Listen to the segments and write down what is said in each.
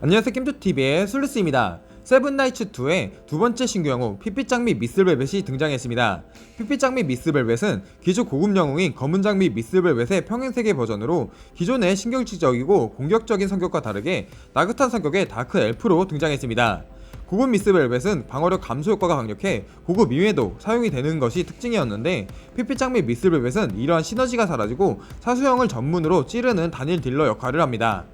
안녕하세요 겜조TV의 술루스입니다 세븐나이츠2의 두 번째 신규 영웅 피피짱 및 미스벨벳이 등장했습니다. 피피짱 및 미스벨벳은 기존 고급 영웅인 검은장 및 미스벨벳의 평행세계 버전으로 기존의 신경질적이고 공격적인 성격과 다르게 나긋한 성격의 다크 엘프로 등장했습니다. 고급 미스 벨벳은 방어력 감소 효과가 강력해 고급 미외도 사용이 되는 것이 특징이었는데 피피짱 및 미스 벨벳은 이러한 시너지가 사라지고 사수형을 전문으로 찌르는 단일 딜러 역할을 합니다.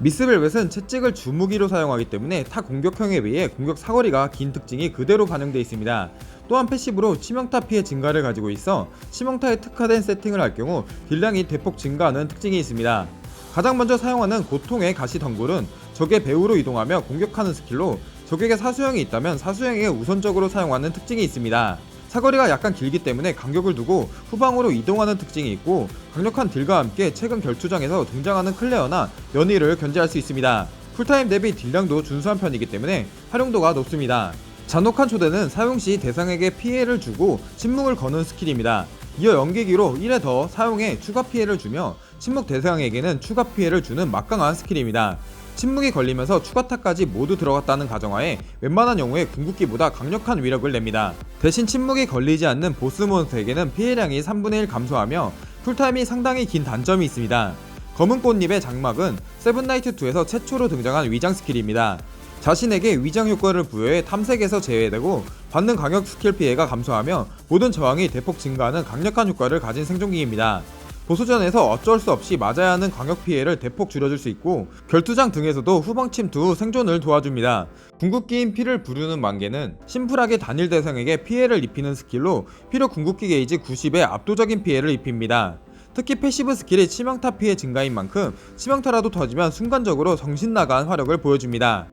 미스벨벳은 채찍을 주무기로 사용하기 때문에 타 공격형에 비해 공격 사거리가 긴 특징이 그대로 반영되어 있습니다. 또한 패시브로 치명타 피해 증가를 가지고 있어 치명타에 특화된 세팅을 할 경우 딜량이 대폭 증가하는 특징이 있습니다. 가장 먼저 사용하는 고통의 가시 덩굴은 적의 배후로 이동하며 공격하는 스킬로 적에게 사수형이 있다면 사수형에 우선적으로 사용하는 특징이 있습니다. 사거리가 약간 길기 때문에 간격을 두고 후방으로 이동하는 특징이 있고 강력한 딜과 함께 최근 결투장에서 등장하는 클레어나 연희를 견제할 수 있습니다. 풀타임 대비 딜량도 준수한 편이기 때문에 활용도가 높습니다. 잔혹한 초대는 사용 시 대상에게 피해를 주고 침묵을 거는 스킬입니다. 이어 연기기로 1회 더 사용해 추가 피해를 주며 침묵 대상에게는 추가 피해를 주는 막강한 스킬입니다. 침묵이 걸리면서 추가타까지 모두 들어갔다는 가정하에 웬만한 영웅의 궁극기보다 강력한 위력을 냅니다. 대신 침묵이 걸리지 않는 보스 몬스터에게는 피해량이 3분의 1 감소하며 쿨타임이 상당히 긴 단점이 있습니다. 검은 꽃잎의 장막은 세븐나이트2에서 최초로 등장한 위장 스킬입니다. 자신에게 위장 효과를 부여해 탐색에서 제외되고 받는 강력 스킬 피해가 감소하며 모든 저항이 대폭 증가하는 강력한 효과를 가진 생존기입니다. 보수전에서 어쩔 수 없이 맞아야 하는 광역 피해를 대폭 줄여줄 수 있고 결투장 등에서도 후방 침투 후 생존을 도와줍니다. 궁극기인 피를 부르는 만개는 심플하게 단일 대상에게 피해를 입히는 스킬로 필요 궁극기 게이지 90의 압도적인 피해를 입힙니다. 특히 패시브 스킬이 치명타 피해 증가인 만큼 치명타라도 터지면 순간적으로 정신 나간 화력을 보여줍니다.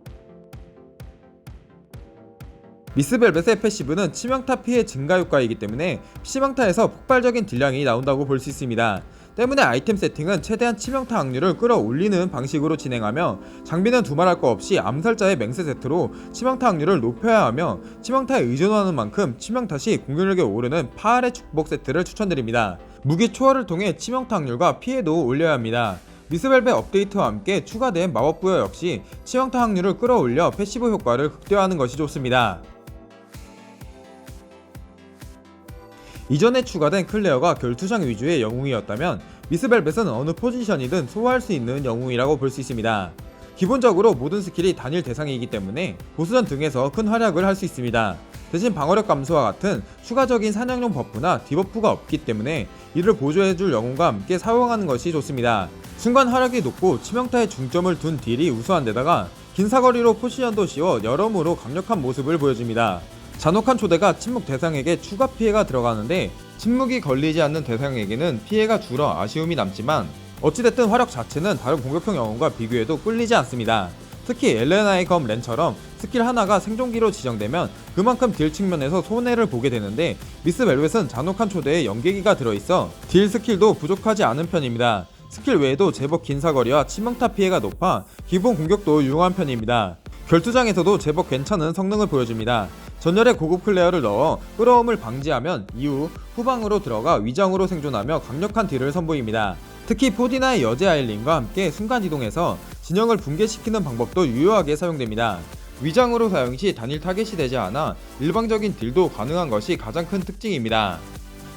미스벨벳의 패시브는 치명타 피해 증가 효과이기 때문에 치명타에서 폭발적인 딜량이 나온다고 볼 수 있습니다. 때문에 아이템 세팅은 최대한 치명타 확률을 끌어올리는 방식으로 진행하며 장비는 두말할 거 없이 암살자의 맹세 세트로 치명타 확률을 높여야 하며 치명타에 의존하는 만큼 치명타 시 공격력이 오르는 파알의 축복 세트를 추천드립니다. 무기 초월을 통해 치명타 확률과 피해도 올려야 합니다. 미스벨벳 업데이트와 함께 추가된 마법 부여 역시 치명타 확률을 끌어올려 패시브 효과를 극대화하는 것이 좋습니다. 이전에 추가된 클레어가 결투장 위주의 영웅이었다면 미스벨벳은 어느 포지션이든 소화할 수 있는 영웅이라고 볼 수 있습니다. 기본적으로 모든 스킬이 단일 대상이기 때문에 보스전 등에서 큰 활약을 할 수 있습니다. 대신 방어력 감소와 같은 추가적인 사냥용 버프나 디버프가 없기 때문에 이를 보조해줄 영웅과 함께 사용하는 것이 좋습니다. 순간 활약이 높고 치명타에 중점을 둔 딜이 우수한 데다가 긴 사거리로 포지션도 씌워 여러모로 강력한 모습을 보여줍니다. 잔혹한 초대가 침묵 대상에게 추가 피해가 들어가는데 침묵이 걸리지 않는 대상에게는 피해가 줄어 아쉬움이 남지만 어찌됐든 화력 자체는 다른 공격형 영웅과 비교해도 꿀리지 않습니다. 특히 엘레나의 검 렌처럼 스킬 하나가 생존기로 지정되면 그만큼 딜 측면에서 손해를 보게 되는데 미스 벨벳은 잔혹한 초대에 연계기가 들어있어 딜 스킬도 부족하지 않은 편입니다. 스킬 외에도 제법 긴 사거리와 치명타 피해가 높아 기본 공격도 유용한 편입니다. 결투장에서도 제법 괜찮은 성능을 보여줍니다. 전열에 고급 클레어를 넣어 끌어옴을 방지하면 이후 후방으로 들어가 위장으로 생존하며 강력한 딜을 선보입니다. 특히 포디나의 여제 아일린과 함께 순간 이동해서 진영을 붕괴시키는 방법도 유효하게 사용됩니다. 위장으로 사용 시 단일 타겟이 되지 않아 일방적인 딜도 가능한 것이 가장 큰 특징입니다.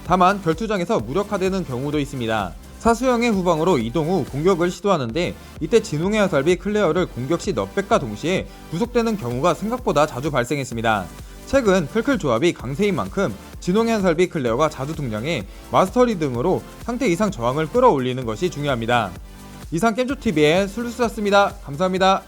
다만 결투장에서 무력화되는 경우도 있습니다. 사수형의 후방으로 이동 후 공격을 시도하는데 이때 진홍의 화살비 클레어를 공격 시 넛백과 동시에 구속되는 경우가 생각보다 자주 발생했습니다. 최근 클클 조합이 강세인 만큼 진홍의 한살비 클레어가 자주 등장해 마스터리 등으로 상태 이상 저항을 끌어올리는 것이 중요합니다. 이상 겜조TV의 술루스였습니다. 감사합니다.